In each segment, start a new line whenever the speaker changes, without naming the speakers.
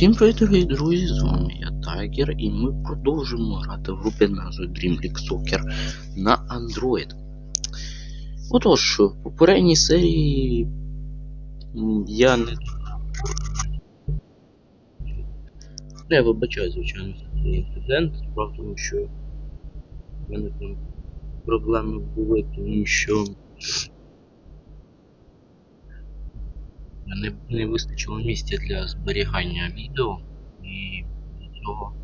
Всім привіт, дорогі друзі, з вами я Тайгер, і ми продовжуємо грати в групі назвою Dream League Soccer на Android. Отож, в попередній серії я не. Я вибачаю, звичайно, цей інцидент. Справа тому, що в мене там проблеми були, тому що не, не вистачило місця для зберігання відео і для цього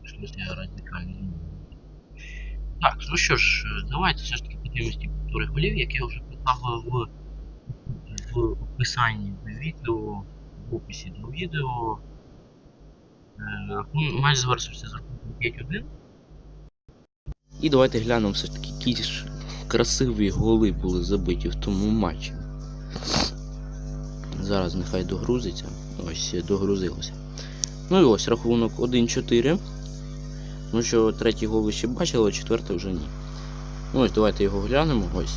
прийшлося радикально. Так, ну що ж, давайте все ж таки подивимось ті повтори голів, які я вже поставив в, в описанні до відео, в описі до відео. Е, ну, Матч завершився з рахунком 5-1. І давайте глянемо все ж таки, які ж красиві голи були забиті в тому матчі. Зараз нехай догрузиться. Ось догрузилося. Ну і ось рахунок 1-4. Ну що, третій гол ви ще бачили, а четвертий вже ні. Ну ось давайте його глянемо. Ось.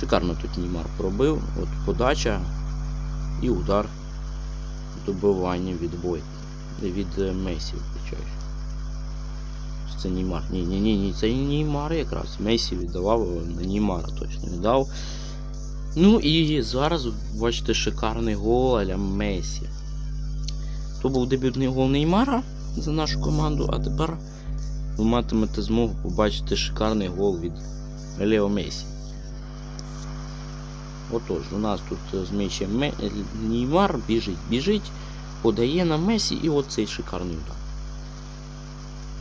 Шикарно тут Неймар пробив. От подача і удар добивання від бой. Від е, Месі. Це Неймар. Ні, ні, ні, це не Неймар якраз. Месі віддавав на Неймара точно віддав. Ну і зараз бачите шикарний гол аля Месі. То був дебютний гол Неймара за нашу команду, а тепер ви матимете змогу побачити шикарний гол від Лео Месі. Отож, у нас тут з м'ячем. Неймар біжить, біжить, подає на Месі і оцей шикарний удар.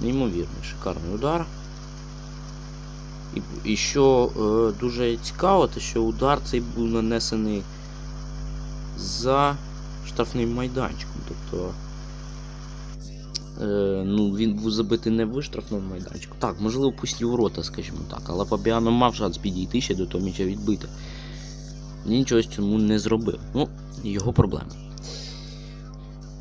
Неймовірний шикарний удар. І, і що е, дуже цікаво, те, що удар цей був нанесений за штрафним майданчиком. Тобто е, ну, він був забитий не в штрафному майданчику. Так, можливо, пусті ворота, скажімо так, але Фабіано мав шанс підійти ще до того м'яча відбити. Нічого цьому не зробив. Ну, його проблема.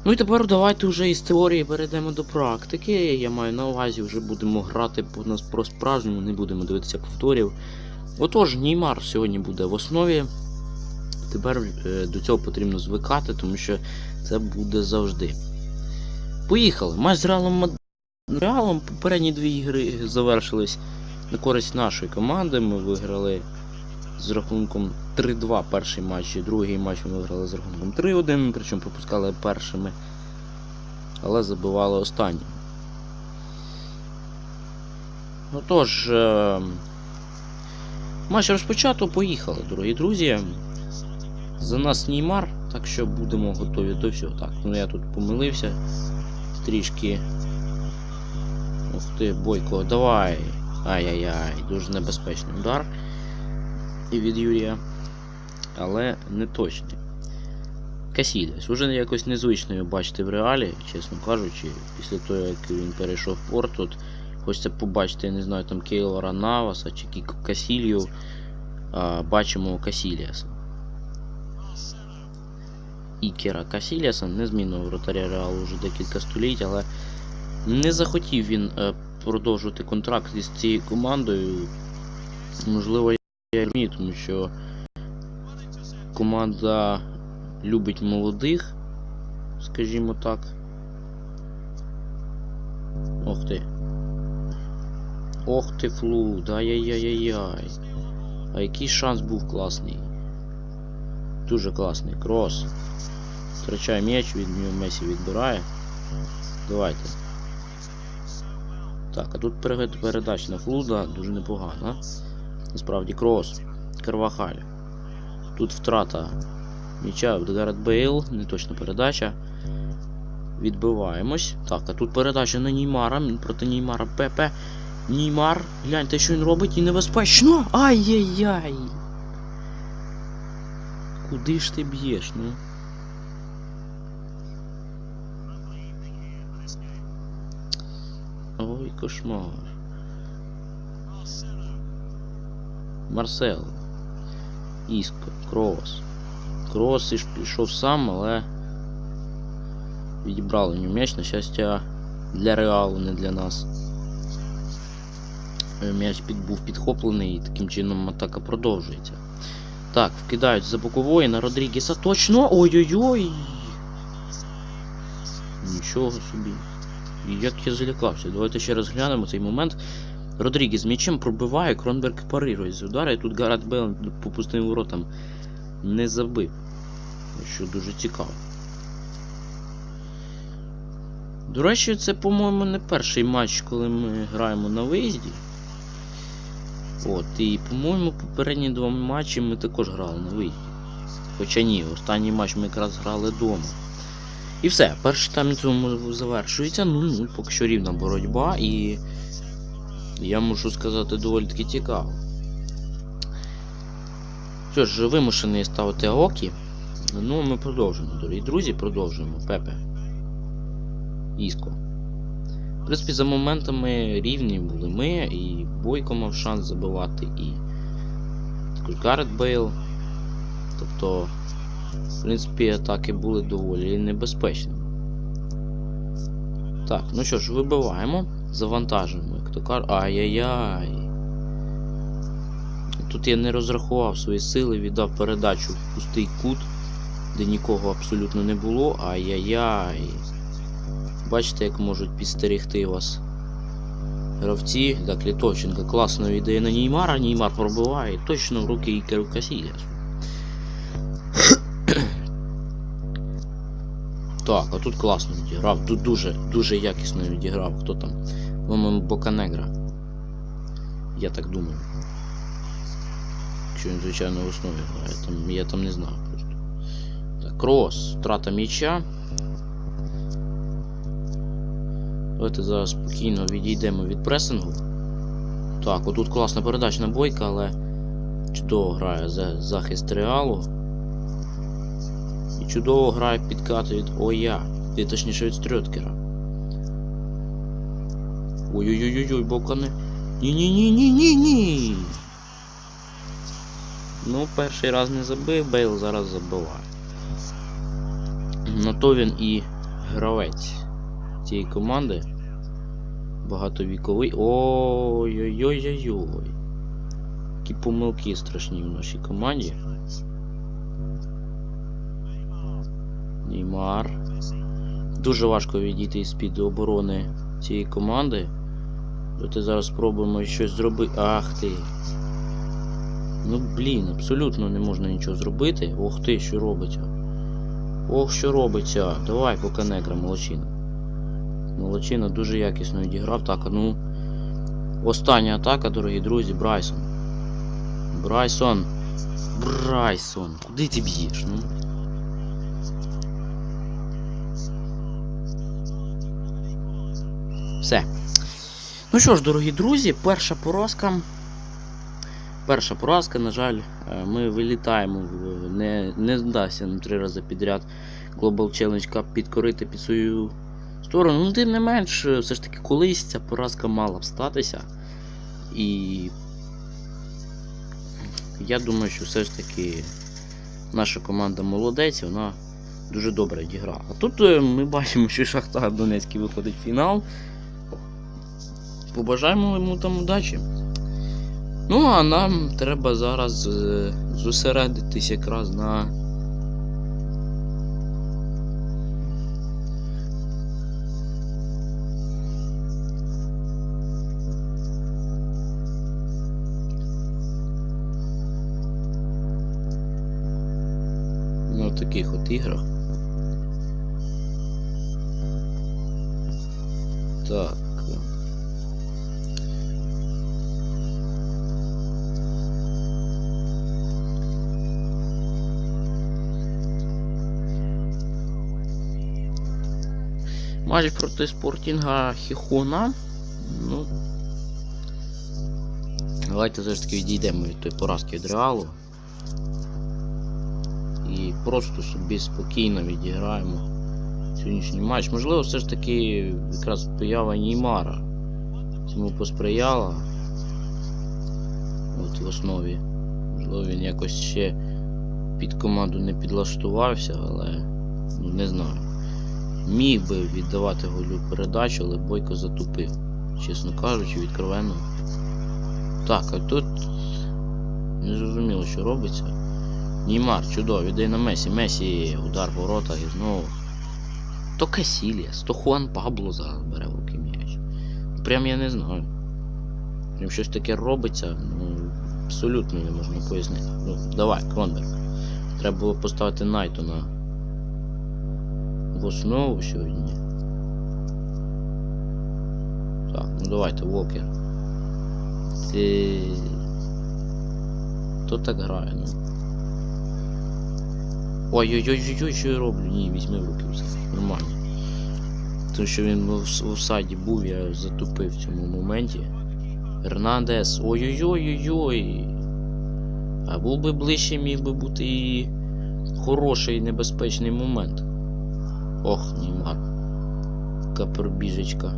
Ну і тепер давайте вже із теорії перейдемо до практики. Я маю на увазі, вже будемо грати по нас про справжньому, не будемо дивитися повторів. Отож, Неймар сьогодні буде в основі. Тепер е, до цього потрібно звикати, тому що це буде завжди. Поїхали! Матч з Реалом Реалом попередні дві ігри завершились на користь нашої команди. Ми виграли з рахунком 3-2 перший матч, і другий матч ми виграли з рахунком 3-1, причому пропускали першими, але забивали останнім. Ну тож, е матч розпочато, поїхали, дорогі друзі. За нас Неймар, так що будемо готові до всього. Так, ну я тут помилився трішки. Ух ти, Бойко, давай. Ай-яй-яй, дуже небезпечний удар і від Юрія, але не точний. Касідес. Уже якось незвично його бачити в реалі, чесно кажучи, після того, як він перейшов в порт, тут хочеться побачити, я не знаю, там Кейлора Наваса чи Кіко Касілью. А, бачимо Касіліаса. Ікера Касіліаса, незмінного вратаря реалу вже декілька століть, але не захотів він е, продовжувати контракт із цією командою. Можливо, я розумію, тому що команда любить молодих, скажімо так. Ох ти. Ох ти флуд, ай-яй-яй-яй-яй. А який шанс був класний. Дуже класний. Крос. Втрачає м'яч, від нього Месі відбирає. Давайте. Так, а тут передача на флуда дуже непогана. Насправді крос. Карвахаль. Тут втрата м'яча Гаррет Бейл, не точна передача. Відбиваємось. Так, а тут передача на Неймара. Проти Неймара ПП. Неймар. Гляньте, що він робить і небезпечно. Ай-яй-яй. Куди ж ти б'єш, ну? Ой, кошмар. Марсел. Іско, Крос. Крос пішов сам, але відібрали нього м'яч, на щастя, для реалу, не для нас. М'яч під, був підхоплений і таким чином атака продовжується. Так, вкидають за бокової на Родрігеса точно. Ой-ой-ой! Нічого собі. Як я залякався. Давайте ще раз глянемо цей момент. Родрігес м'ячем пробиває, Кронберг парирує з удара, і тут Гарат Бейл по пустим воротам не забив. Що дуже цікаво. До речі, це, по-моєму, не перший матч, коли ми граємо на виїзді. От, і, по-моєму, попередні два матчі ми також грали на виїзді. Хоча ні, останній матч ми якраз грали вдома. І все, перший тайм цьому завершується. Ну, ну, поки що рівна боротьба, і я можу сказати доволі таки цікаво. Що ж, вимушений ставити Аокі. Ну, ми продовжуємо, дорогі друзі, продовжуємо. Пепе. Іско. В принципі, за моментами рівні були ми, і Бойко мав шанс забивати, і також Гаррет Бейл. Тобто, в принципі, атаки були доволі небезпечними. Так, ну що ж, вибиваємо, завантажуємо, як то кажуть. Ай-яй-яй. Тут я не розрахував свої сили, віддав передачу в пустий кут, де нікого абсолютно не було. Ай-яй-яй. Бачите, як можуть підстерегти вас гравці. Так, Літовченко класно віддає на Неймара, Неймар пробиває точно в руки Ікеру Касіліасу. Так, а тут класно відіграв. Тут дуже, дуже якісно відіграв. Хто там? По-моєму, Боканегра. Я так думаю. Якщо він, звичайно, в основі грає. Там, я там не знаю просто. Так, крос. Втрата м'яча. Давайте зараз спокійно відійдемо від пресингу. Так, отут класна передачна бойка, але чудово грає за захист реалу. Чудово грає підкат від Оя. І точніше від Стрьоткера. Ой-ой-ой-ой, бокане. Ні-ні-ні-ні-ні-ні. Ну, перший раз не забив, Бейл зараз забиває. На то він і гравець цієї команди. Багатовіковий. Ой-ой-ой-ой-ой. Які помилки страшні в нашій команді. Неймар. Дуже важко відійти з-під оборони цієї команди. Давайте зараз спробуємо щось зробити. Ах ти. Ну блін, абсолютно не можна нічого зробити. Ох ти, що робиться. Ох, що робиться. Давай, поки негра, молодчина. Молодчина дуже якісно відіграв. Так, ну. Остання атака, дорогі друзі, Брайсон. Брайсон. Брайсон. Куди ти б'єш? Ну? Все. Ну що ж, дорогі друзі, перша поразка. Перша поразка, на жаль, е, ми вилітаємо, не, не вдасться нам три рази підряд Global Challenge Cup підкорити під свою сторону. Ну, тим не менш, е, все ж таки, колись ця поразка мала б статися. І я думаю, що все ж таки наша команда молодець, вона дуже добре відіграла. А тут е, ми бачимо, що Шахтар Донецький виходить в фінал. Побажаємо йому там удачі. Ну, а нам треба зараз е, зосередитись якраз на. На таких от іграх. Так. Матч проти спортінга Хіхона. Ну. Давайте все ж таки відійдемо від тої поразки від реалу. І просто собі спокійно відіграємо сьогоднішній матч. Можливо, все ж таки якраз поява Неймара цьому посприяла. От в основі. Можливо, він якось ще під команду не підлаштувався, але ну, не знаю. Міг би віддавати голю передачу, але Бойко затупив. Чесно кажучи, відкровенно. Так, а тут не зрозуміло, що робиться. Неймар, чудово, віддай на Месі. Месі, удар в ворота і знову. То Касіліас, то Хуан Пабло зараз бере в руки м'яч. Прям я не знаю. Прям щось таке робиться, ну, абсолютно не можна пояснити. Ну, давай, Кронберг. Треба було поставити Найтона в основу сьогодні. Так, ну давайте, Вокер. Ти. Хто так грає, ну? Ой-ой-ой-ой, що я роблю? Ні, візьми в руки все. Нормально. Тому що він в офсайді був, я затупив в цьому моменті. Ернандес. Ой-ой-ой-ой-ой. А був би ближче, міг би бути і хороший небезпечний момент. Ох, Неймар. Капербіжечка.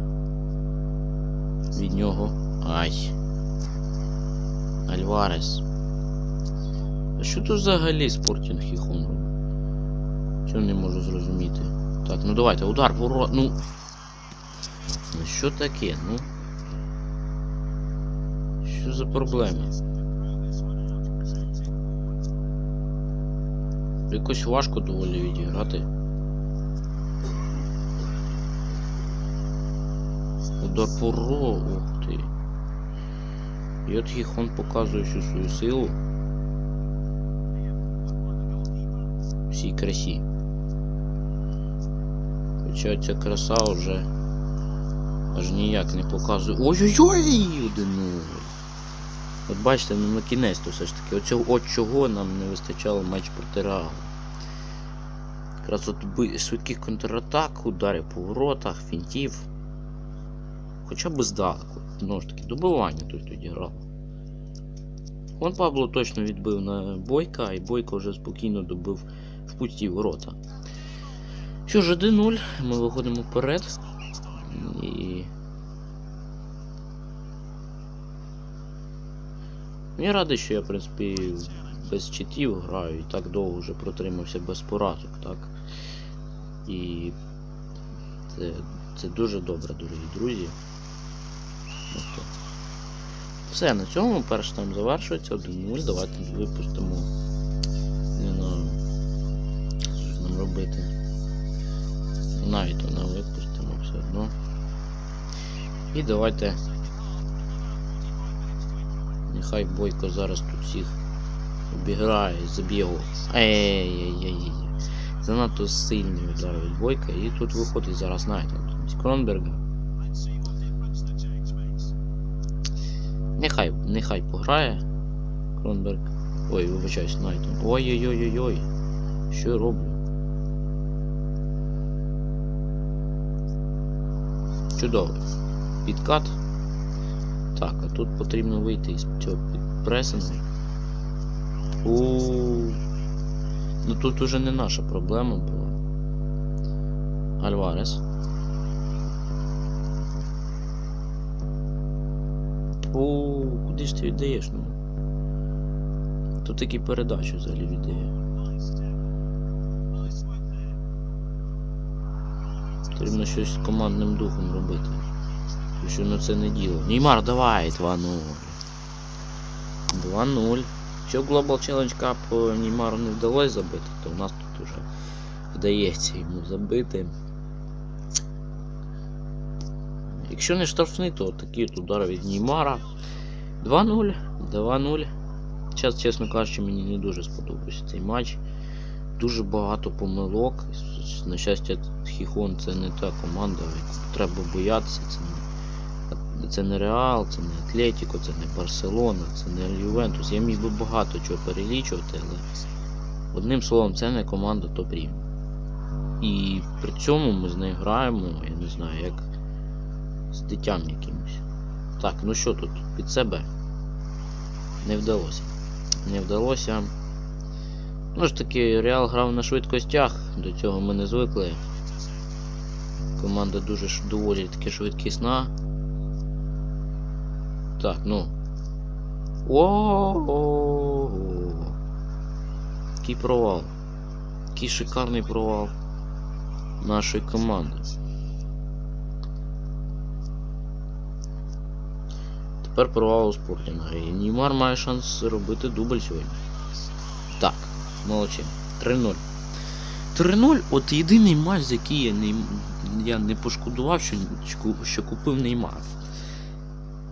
Від нього. Ай. Альварес. А що тут взагалі спортінг Хіхон робить? Чого не можу зрозуміти? Так, ну давайте, удар ворот. Ну. Ну що таке, ну? Що за проблема? Якось важко доволі відіграти. Удар по ух ти. І от Хіхон показує всю свою силу. Всій красі. Хоча ця краса вже аж ніяк не показує. Ой-ой-ой! От бачите, ну на кінець то все ж таки. Оцього от чого нам не вистачало матч проти Реалу. Якраз от швидких контратак, ударів по воротах, фінтів. Хоча б здалеку. Знову ж таки, добивання тут тоді грало. Вон Пабло точно відбив на Бойка, і Бойко вже спокійно добив в пусті ворота. Що ж, 1-0, ми виходимо вперед. І. Я радий, що я, в принципі, без читів граю і так довго вже протримався без поразок, так? І це, це дуже добре, дорогі друзі. Ну. Все, на цьому перший тайм завершується 1-0. Давайте випустимо. Не знаю. Що нам робити? Навіть вона випустимо все одно. І давайте. Нехай Бойко зараз тут всіх обіграє, заб'є гол. Ей-ей-ей-ей. Занадто сильний удар від Бойка. І тут виходить зараз Найтон. з Кронберга. Нехай, нехай пограє. Кронберг. Ой, вибачаюсь, Найтон. Ой-ой-ой-ой-ой. Що я роблю? Чудово. Підкат. Так, а тут потрібно вийти із цього підпресингу. Ну тут уже не наша проблема була. Альварес. О, куди ж ти віддаєш, ну? Тут такі передачі взагалі віддає. Потрібно щось з командним духом робити. Що ну це не діло. Неймар, давай, 2-0. 2-0. Якщо Global Challenge Cup Неймару не вдалося забити, то у нас тут уже вдається йому забити. Якщо не штрафний, то такі от удари від Неймара. 2-0, 2-0. Зараз, чесно кажучи, мені не дуже сподобався цей матч. Дуже багато помилок. На щастя, Хіхон це не та команда, яку треба боятися. Це не, це не Реал, це не Атлетіко, це не Барселона, це не Ювентус. Я міг би багато чого перелічувати, але одним словом, це не команда топ рівня. І при цьому ми з нею граємо, я не знаю, як з дитям якимось. Так, ну що тут? Під себе? Не вдалося. Не вдалося. Ну ж таки, Реал грав на швидкостях, до цього ми не звикли. Команда дуже доволі таки швидкісна. Так, ну. О, Який провал. Який шикарний провал нашої команди. Тепер провал спортінга. І Неймар має шанс робити дубль сьогодні. Так, молодці. 3-0. 3-0, от єдиний матч, за який я не, я не пошкодував, що, що купив Неймар.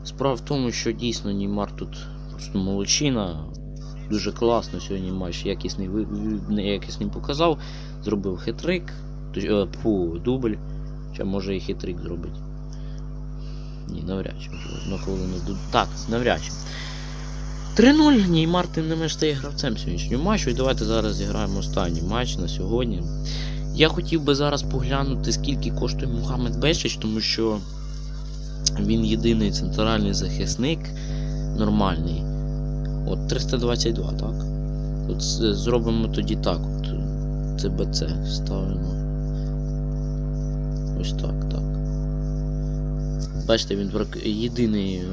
Справа в тому, що дійсно Неймар тут просто молодчина. Дуже класно сьогодні матч якісний, якісний показав. Зробив хитрик, фу, дубль. Чи може і хитрик зробить. Ні, навряд чи. хвилину. ду- Так, навряд чи. 3-0, Неймар тим не менш стає гравцем сьогоднішнього матчу. І давайте зараз зіграємо останній матч на сьогодні. Я хотів би зараз поглянути, скільки коштує Мухаммед Бешич, тому що він єдиний центральний захисник нормальний. От 322, так? От зробимо тоді так. От ЦБЦ ставимо. Ось так, так. Бачите, він єдиний е,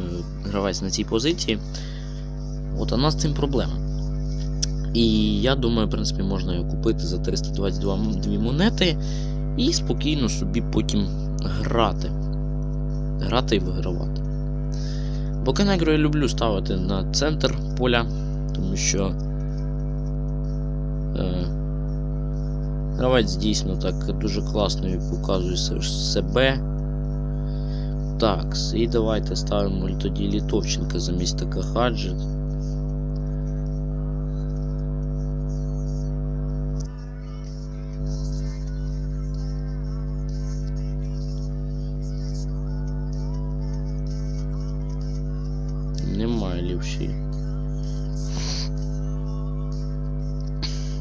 гравець на цій позиції. От, у нас з цим проблема. І я думаю, в принципі, можна його купити за 322 монети і спокійно собі потім грати. Грати і вигравати. Бокенегро я люблю ставити на центр поля, тому що е, гравець дійсно так дуже класно показує себе. Так, і давайте ставимо тоді Літовченка замість така хаджі. Немає лівші.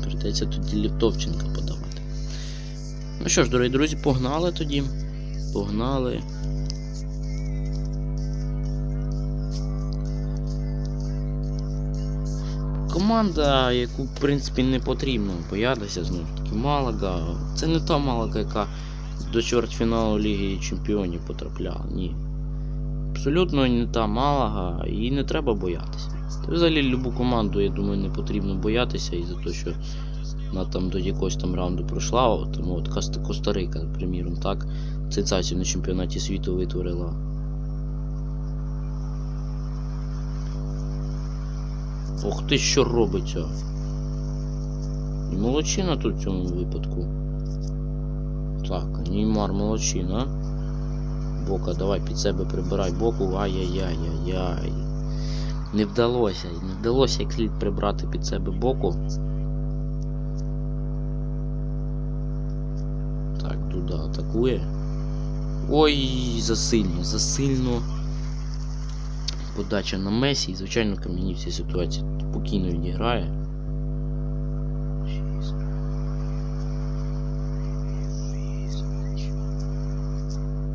Придеться тоді Літовченка подавати. Ну що ж, дорогі друзі, погнали тоді. Погнали. Команда, яку, в принципі, не потрібно боятися, знову ж таки, Малага. Це не та Малага, яка до чвертьфіналу Ліги Чемпіонів потрапляла. Ні. Абсолютно не та Малага, і не треба боятися. Та взагалі любу команду, я думаю, не потрібно боятися і за те, що вона там до якогось там раунду пройшла. Там, от Коста- Коста-Рика, приміром, так, сенсацію на чемпіонаті світу витворила. Ох ти що робиться. І молодчина тут в цьому випадку. Так, Неймар молодчина. Бока, давай під себе прибирай боку. Ай-яй-яй-яй-яй. Не вдалося, не вдалося як слід прибрати під себе боку. Так, Дуда атакує. Ой, засильно, засильно. Подача на Месі. І, звичайно, Кам'яні в цій ситуації спокійно відіграє.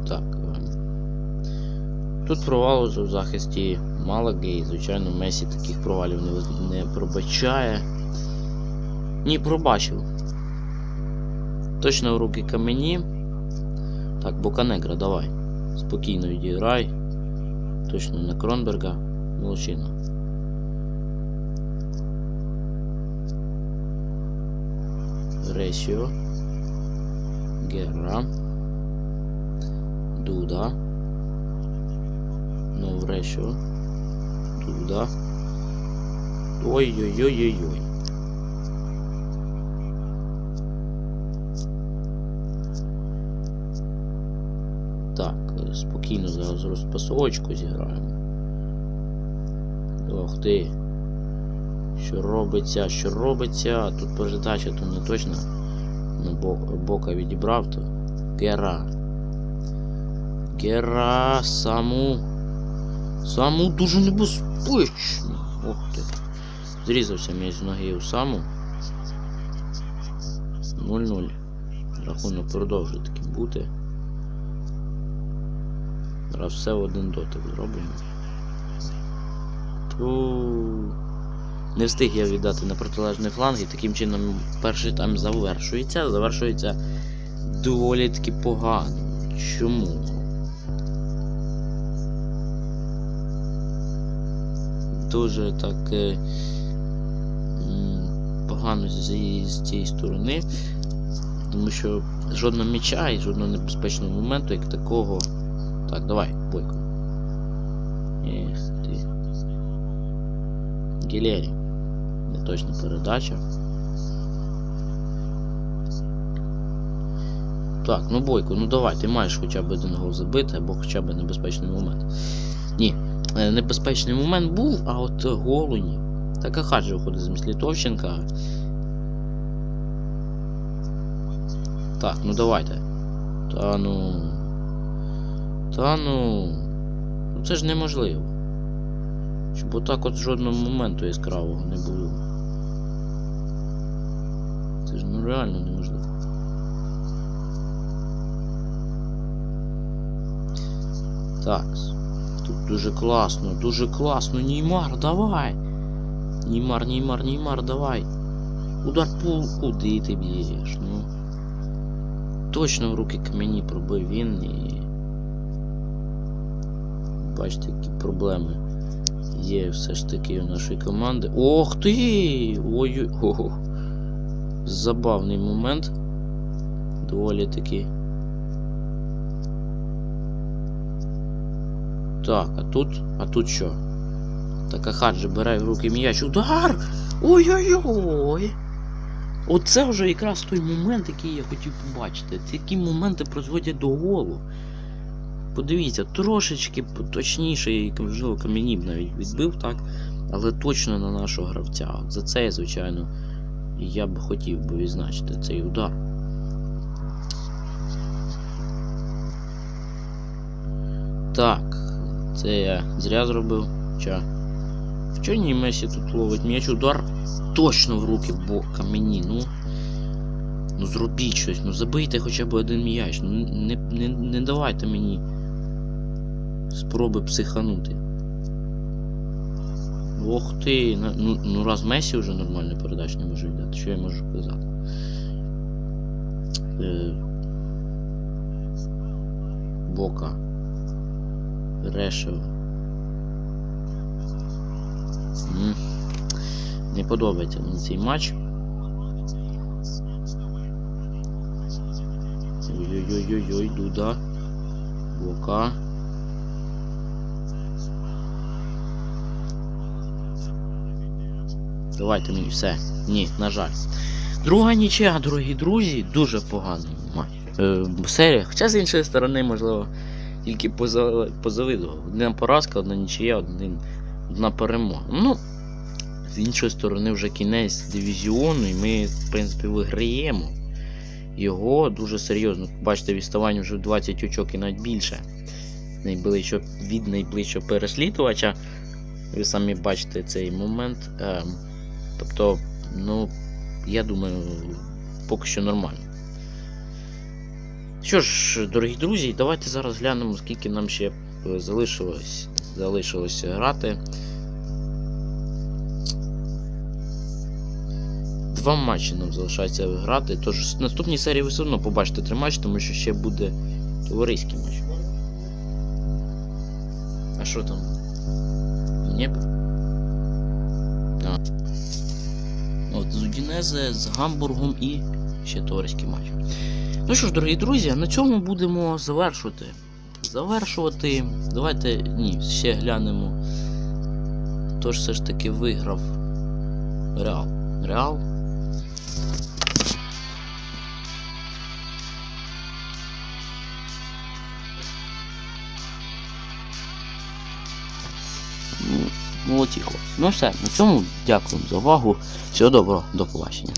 Так. е, Тут провал в захисті Малаги, і, звичайно, Месі таких провалів не, не пробачає. Ні, пробачив. Точно в руки камені. Так, Боканегра, давай. Спокійно відіграй. Точно на Кронберга. Молодчина. Ресіо. Герра. Дуда. Ну, Ресіо. Дуда. Ой-ой-ой-ой-ой. Так, е, спокійно зараз розпасовочку зіграємо. Ох ти. Що робиться, що робиться. Тут передача то не точно. На бока відібрав, то Гера. Гера саму. Саму дуже небезпечно. Ох ти. Зрізався між з ноги у саму. 0-0. Рахунок продовжує таки бути. Раз все в один дотик зробимо. Ту. Не встиг я віддати на протилежний фланг і таким чином перший тайм завершується. Завершується доволі таки погано. Чому? Дуже так е, погано з, з цієї сторони. Тому що жодного м'яча і жодного небезпечного моменту, як такого. Так, давай, бойко. Ех ти. Не точна передача. Так, ну бойко, ну давай, ти маєш хоча б один гол забити, або хоча б небезпечний момент. Ні, е, небезпечний момент був, а от голу ні. Так Ахаджі виходить замість Літовченка. Так, ну давайте. Та ну. Та ну. Ну це ж неможливо. Щоб отак от жодного моменту яскравого не було. Це ж ну реально неможливо. Так. Тут дуже класно, дуже класно. Неймар, давай! Неймар, Неймар, Неймар, давай! Удар пул, куди ти б'єш? Ну. Точно в руки камені пробив він і. Бачите, які проблеми є все ж таки у нашої команди. Ох ти! Ой-ой! ой Забавний момент. Доволі таки. Так, а тут? А тут що? Так Ахаджи бере в руки м'яч. Удар! Ой-ой-ой! Оце вже якраз той момент, який я хотів побачити. Такі моменти призводять до голу. Подивіться, трошечки точніше, і можливо камені б навіть відбив, так? Але точно на нашого гравця. За це, звичайно, я б хотів би відзначити цей удар. Так, це я зря зробив. Ча. В чорній Месі тут ловить м'яч удар точно в руки, бо камені, ну. Ну зробіть щось, ну забийте хоча б один м'яч. Ну не, не, не давайте мені спроби психанути. Ох ти, ну, ну раз Месі вже нормальну передачу не може віддати, що я можу казати? Е, Бока. Решев. Не подобається мені цей матч. Ой-ой-ой-ой, Дуда. Бока. Давайте мені все. Ні, на жаль. Друга нічия, дорогі друзі, дуже поганий. Е, серія. Хоча з іншої сторони, можливо, тільки поза- позавидував. Одна поразка, одна нічия, один, одна перемога. Ну, з іншої сторони, вже кінець дивізіону, і ми, в принципі, виграємо його дуже серйозно. Бачите, відставання вже в 20 очок і навіть більше. Найближче, від найближчого переслідувача. Ви самі бачите цей момент. Ем, тобто, ну, я думаю, поки що нормально. Що ж, дорогі друзі, давайте зараз глянемо, скільки нам ще е, залишилось, залишилось грати. Два матчі нам залишається грати. Тож в наступній серії ви все одно побачите три матчі, тому що ще буде товариський матч. А що там? Ні? Так. От з Удінезе, з Гамбургом і ще товариський матч. Ну що ж, дорогі друзі, на цьому будемо завершувати. Завершувати. Давайте. Ні, ще глянемо. Хто ж все ж таки виграв Реал. Реал. Ну, молодці хлопці. Ну все, на цьому дякуємо за увагу. Всього доброго, до побачення.